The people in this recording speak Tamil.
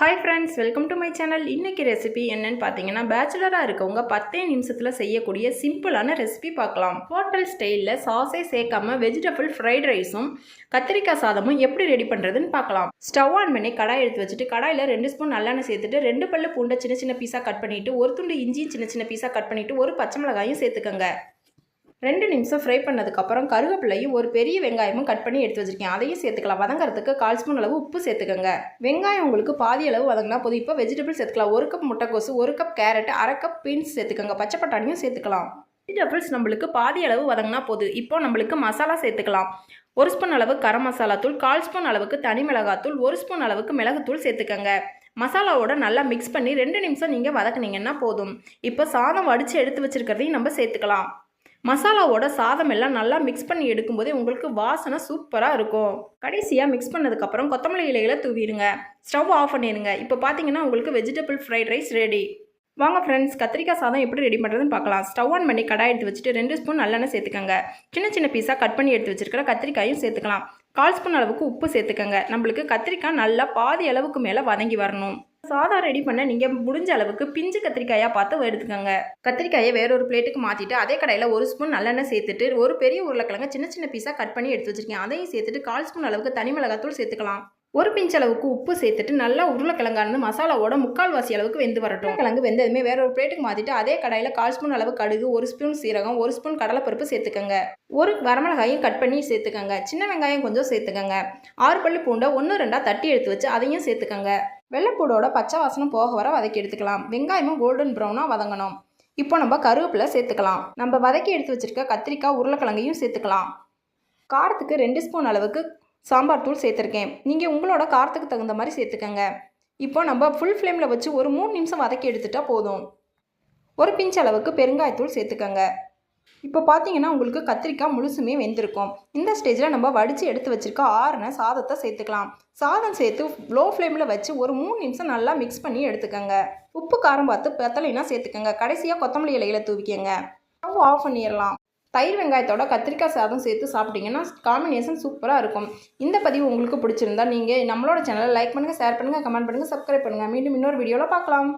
Hi friends welcome to my channel இன்றைக்கி ரெசிபி என்னன்னு பார்த்தீங்கன்னா பேச்சுலராக இருக்கவங்க பத்தே நிமிஷத்தில் செய்யக்கூடிய சிம்பிளான ரெசிபி பார்க்கலாம் ஹோட்டல் ஸ்டைலில் சாஸே சேர்க்காம வெஜிடபிள் ஃப்ரைட் ரைஸும் கத்திரிக்காய் சாதமும் எப்படி ரெடி பண்ணுறதுன்னு பார்க்கலாம் ஸ்டவ் ஆன் பண்ணி கடாய் எடுத்து வச்சுட்டு கடாயில் ரெண்டு ஸ்பூன் நல்லெண்ணெய் சேர்த்துட்டு ரெண்டு பல்லு பூண்டை சின்ன சின்ன பீஸாக கட் பண்ணிவிட்டு ஒரு துண்டு இஞ்சியும் சின்ன சின்ன பீஸாக கட் பண்ணிவிட்டு ஒரு பச்சை மிளகாயும் சேர்த்துக்கோங்க. ரெண்டு நிமிஷம் ஃப்ரை பண்ணதுக்கப்புறம் கருவேப்பிலையும் ஒரு பெரிய வெங்காயமும் கட் பண்ணி எடுத்து வச்சுருக்கேன். அதையும் சேர்த்துக்கலாம். வதங்கிறதுக்கு கால் ஸ்பூன் அளவு உப்பு சேர்த்துக்கோங்க. வெங்காயம் உங்களுக்கு பாதி அளவு வதங்கினா போதும். இப்போ வெஜிடபிள் சேர்த்துக்கலாம். ஒரு கப் முட்டைக்கோசு ஒரு கப் கேரட் அரை கப் பீன்ஸ் சேர்த்துக்கோங்க. பச்சை பட்டாணியும் சேர்த்துக்கலாம். வெஜிடபிள்ஸ் நம்மளுக்கு பாதி அளவு வதங்கினா போதும். இப்போ நம்மளுக்கு மசாலா சேர்த்துக்கலாம். ஒரு ஸ்பூன் அளவு கரம் மசாலா தூள் கால் ஸ்பூன் அளவுக்கு தனி மிளகாத்தூள் ஒரு ஸ்பூன் அளவுக்கு மிளகுத்தூள் சேர்த்துக்கோங்க. மசாலாவோட நல்லா மிக்ஸ் பண்ணி ரெண்டு நிமிஷம் நீங்கள் வதக்குனீங்கன்னா போதும். இப்போ சாதம் வடித்து எடுத்து வச்சிருக்கிறதையும் நம்ம சேர்த்துக்கலாம். மசாலாவோட சாதம் எல்லாம் நல்லா மிக்ஸ் பண்ணி எடுக்கும்போதே உங்களுக்கு வாசனை சூப்பராக இருக்கும். கடைசியாக மிக்ஸ் பண்ணதுக்கப்புறம் கொத்தமல்லி இலைகளை தூவிடுங்க. ஸ்டவ் ஆஃப் பண்ணிடுங்க. இப்போ பார்த்தீங்கன்னா உங்களுக்கு வெஜிடபிள் ஃப்ரைட் ரைஸ் ரெடி வாங்க ஃப்ரெண்ட்ஸ் கத்திரிக்காய் சாதம் எப்படி ரெடி பண்ணுறதுன்னு பார்க்கலாம் ஸ்டவ் ஆன் பண்ணி கடாய் எடுத்து வச்சுட்டு ரெண்டு ஸ்பூன் நல்லெண்ணெய் சேர்த்துக்கோங்க. சின்ன சின்ன பீஸாக கட் பண்ணி எடுத்து வச்சிருக்கிற கத்திரிக்காயும் சேர்த்துக்கலாம். கால் ஸ்பூன் அளவுக்கு உப்பு சேர்த்துக்கோங்க. நம்மளுக்கு கத்திரிக்காய் நல்லா பாதி அளவுக்கு மேலே வதங்கி வரணும். சாதம் ரெடி பண்ண நீங்கள் முடிஞ்ச அளவுக்கு பிஞ்சு கத்திரிக்காயாக பார்த்து எடுத்துக்கோங்க. கத்திரிக்காயை வேற ஒரு பிளேட்டுக்கு மாற்றிட்டு அதே கடையில் ஒரு ஸ்பூன் நல்லெண்ணெய் சேர்த்துட்டு ஒரு பெரிய உருளைக்கிழங்க சின்ன சின்ன பீஸாக கட் பண்ணி எடுத்து வச்சிருக்கேன். அதையும் சேர்த்துட்டு கால் ஸ்பூன் அளவுக்கு தனி மிளகாத்தூள் சேர்த்துக்கலாம். ஒரு பிஞ்ச் அளவுக்கு உப்பு சேர்த்துட்டு நல்லா உருளைக்கிழங்கானது மசாலாவோட முக்கால்வாசி அளவுக்கு வெந்து வரட்டும். கிழங்கு வெந்ததுமே வேற ஒரு பிளேட்டுக்கு மாற்றிட்டு அதே கடாயில் கால் ஸ்பூன் அளவு கடுகு ஒரு ஸ்பூன் சீரகம் ஒரு ஸ்பூன் கடலைப்பருப்பு சேர்த்துக்கோங்க. ஒரு வரமிளகாயும் கட் பண்ணி சேர்த்துக்கோங்க. சின்ன வெங்காயம் கொஞ்சம் சேர்த்துக்கோங்க. ஆறு பல்லு பூண்டை ஒன்று ரெண்டாக தட்டி எடுத்து வச்சு அதையும் சேர்த்துக்கோங்க. வெள்ளைப்பூடோட பச்சை வாசனம் போக வர வதக்கி எடுத்துக்கலாம். வெங்காயமும் கோல்டன் ப்ரௌனாக வதங்கணும். இப்போ நம்ம கருவேப்பிலை சேர்த்துக்கலாம். நம்ம வதக்கி எடுத்து வச்சுருக்க கத்திரிக்காய் உருளைக்கிழங்கையும் சேர்த்துக்கலாம். காரத்துக்கு ரெண்டு ஸ்பூன் அளவுக்கு சாம்பார் தூள் சேர்த்துருக்கேன். நீங்கள் உங்களோட காரத்துக்கு தகுந்த மாதிரி சேர்த்துக்கங்க. இப்போ நம்ம ஃபுல் ஃப்ளேமில் வச்சு ஒரு மூணு நிமிஷம் வதக்கி எடுத்துட்டா போதும். ஒரு பிஞ்ச் அளவுக்கு பெருங்காயத்தூள் சேர்த்துக்கங்க. இப்போ பார்த்தீங்கன்னா உங்களுக்கு கத்திரிக்காய் முழுசுமே வெந்திருக்கும். இந்த ஸ்டேஜில் நம்ம வடித்து எடுத்து வச்சுருக்க ஆறுன சாதத்தை சேர்த்துக்கலாம். சாதம் சேர்த்து லோ ஃப்ளேமில் வச்சு ஒரு மூணு நிமிஷம் நல்லா மிக்ஸ் பண்ணி எடுத்துக்கோங்க. உப்பு காரம் பார்த்து பெத்தலைனா சேர்த்துக்கோங்க. கடைசியாக கொத்தமல்லி இலையில தூவிக்கங்க. ஸ்டவ் ஆஃப் பண்ணிடலாம் தயிர் வெங்காயத்தோட கத்திரிக்காய் சாதம் சேர்த்து சாப்பிட்டீங்கன்னா காம்பினேஷன் சூப்பராக இருக்கும். இந்த பதிவு உங்களுக்கு பிடிச்சிருந்தா நீங்கள் நம்மளோட சேனலை லைக் பண்ணுங்கள் ஷேர் பண்ணுங்கள் கமெண்ட் பண்ணுங்கள் சப்ஸ்கிரைப் பண்ணுங்கள் மீண்டும் இன்னொரு வீடியோவில் பார்க்கலாம்.